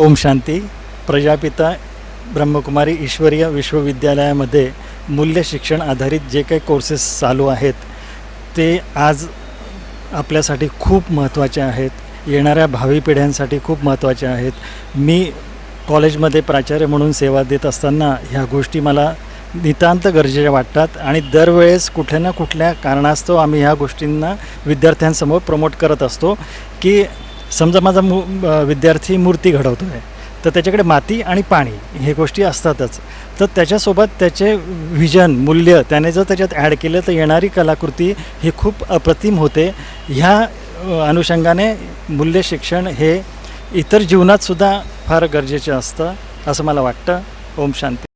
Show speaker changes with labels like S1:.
S1: ओम शांती. प्रजापिता ब्रह्मकुमारी ईश्वरीय विश्वविद्यालयामध्ये मूल्य शिक्षण आधारित जे काही कोर्सेस चालू आहेत ते आज आपल्यासाठी खूप महत्त्वाचे आहेत. येणाऱ्या भावी पिढ्यांसाठी खूप महत्त्वाचे आहेत. मी कॉलेजमध्ये प्राचार्य म्हणून सेवा देत असताना ह्या गोष्टी मला नितांत गरजेच्या वाटतात आणि दरवेळेस कुठल्या ना कुठल्या कारणास्तव आम्ही ह्या गोष्टींना विद्यार्थ्यांसमोर प्रमोट करत असतो की समजा माझा मु विद्यार्थी मूर्ती घडवतो आहे तर त्याच्याकडे माती आणि पाणी हे गोष्टी असतातच. तर त्याच्यासोबत त्याचे व्हिजन मूल्य त्याने जर त्याच्यात ॲड केलं तर येणारी कलाकृती ही खूप अप्रतिम होते. ह्या अनुषंगाने मूल्य शिक्षण हे इतर जीवनातसुद्धा फार गरजेचं असतं असं मला वाटतं. ओम शांती.